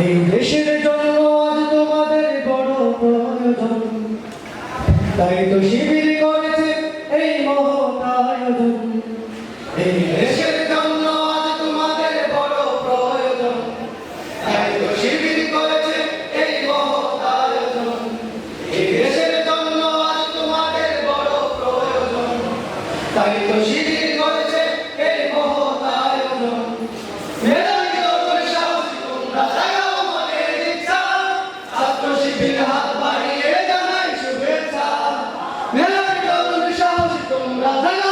এই দেশের জন্য আজ তোমাদের বড় প্রয়োজন। তাই তো শিবির করেছে এই মহৎ আয়োজন এই দেশের জন্য আজ তোমাদের বড় প্রয়োজন। তাই তো শিবির করেছে এই মহৎ আয়োজন এই দেশের জন্য আজ তোমাদের বড় প্রয়োজন। তাই তো শিবির তোমরা জাগাও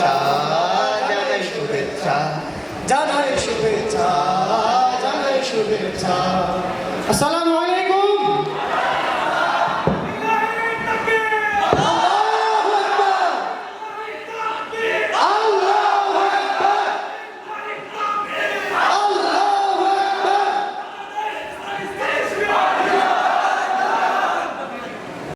শুভেচ্ছা জানাই শুভেচ্ছা জানাই শুভেচ্ছা জানাই শুভেচ্ছা। আসসালাম